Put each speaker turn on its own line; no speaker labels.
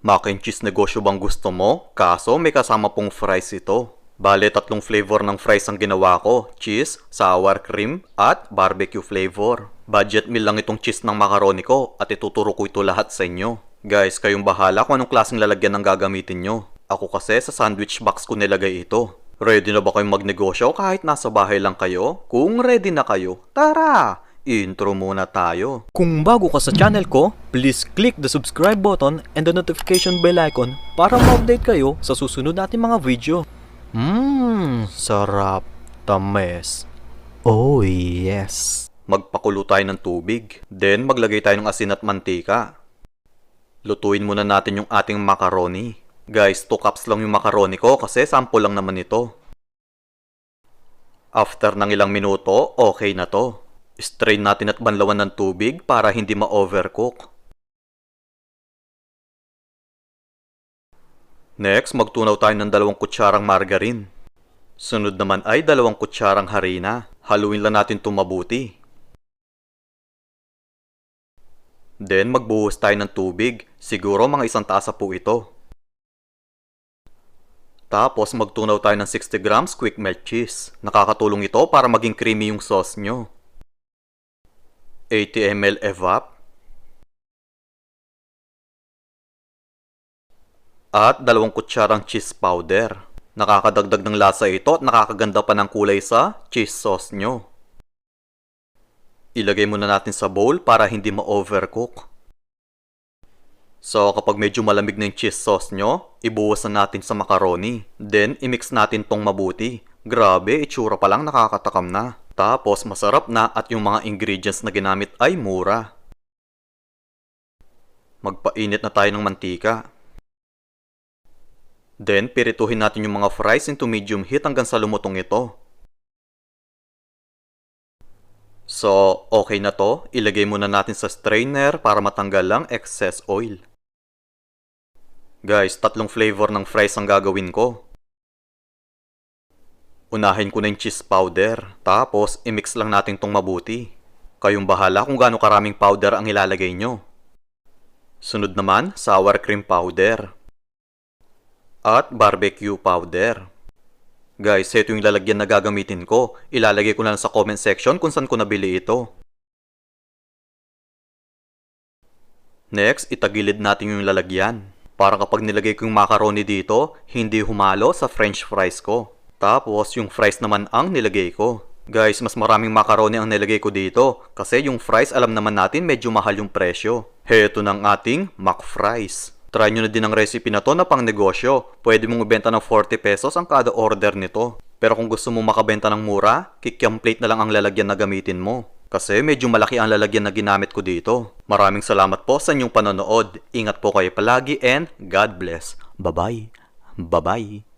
Mac and cheese negosyo bang gusto mo? Kaso may kasama pong fries ito. Bale, tatlong flavor ng fries ang ginawa ko. Cheese, sour cream, at barbecue flavor. Budget meal lang itong cheese ng macaroni ko at ituturo ko ito lahat sa inyo. Guys, kayong bahala kung anong klaseng lalagyan ng gagamitin nyo. Ako kasi sa sandwich box ko nilagay ito. Ready na ba kayong magnegosyo kahit nasa bahay lang kayo? Kung ready na kayo, tara! Intro muna tayo.
Kung bago ka sa channel ko, please click the subscribe button and the notification bell icon para ma-update kayo sa susunod nating mga video. Mmm, sarap. Tames. Oh yes.
Magpakulo tayo ng tubig. Then maglagay tayo ng asin at mantika. Lutuin muna natin yung ating macaroni. Guys, 2 cups lang yung macaroni ko kasi sample lang naman ito. After ng ilang minuto, okay na to. Strain natin at banlawan ng tubig para hindi ma-overcook. Next, magtunaw tayo ng dalawang kutsarang margarine. Sunod naman ay dalawang kutsarang harina. Haluin lang natin itong mabuti. Then, magbuhos tayo ng tubig. Siguro mga isang tasa po ito. Tapos, magtunaw tayo ng 60 grams quick melt cheese. Nakakatulong ito para maging creamy yung sauce nyo. 80 ml evap. At dalawang kutsarang cheese powder. Nakakadagdag ng lasa ito at nakakaganda pa ng kulay sa cheese sauce nyo. Ilagay muna natin sa bowl para hindi ma-overcook. So kapag medyo malamig na yung cheese sauce nyo, ibuwas na natin sa macaroni. Then imix natin tong mabuti. Grabe, itsura pa lang nakakatakam na. Tapos masarap na at yung mga ingredients na ginamit ay mura. Magpainit na tayo ng mantika. Then pirituhin natin yung mga fries into medium heat hanggang sa lumutong ito. So, okay na to. Ilagay muna natin sa strainer para matanggal lang excess oil. Guys, tatlong flavor ng fries ang gagawin ko. Unahin ko na yung cheese powder. Tapos, imix lang natin tong mabuti. Kayong bahala kung gaano karaming powder ang ilalagay nyo. Sunod naman, sour cream powder. At barbecue powder. Guys, ito yung lalagyan na gagamitin ko. Ilalagay ko na lang sa comment section kung saan ko nabili ito. Next, itagilid natin yung lalagyan. Para kapag nilagay ko yung macaroni dito, hindi humalo sa french fries ko. Tapos, yung fries naman ang nilagay ko. Guys, mas maraming macaroni ang nilagay ko dito kasi yung fries alam naman natin medyo mahal yung presyo. Heto ng ating mac fries. Try nyo na din ang recipe na to na pang negosyo. Pwede mong ibenta ng 40 pesos ang kada order nito. Pero kung gusto mong makabenta ng mura, kikiam plate na lang ang lalagyan na gamitin mo. Kasi medyo malaki ang lalagyan na ginamit ko dito. Maraming salamat po sa inyong panonood. Ingat po kayo palagi and God bless. Bye-bye. Bye-bye.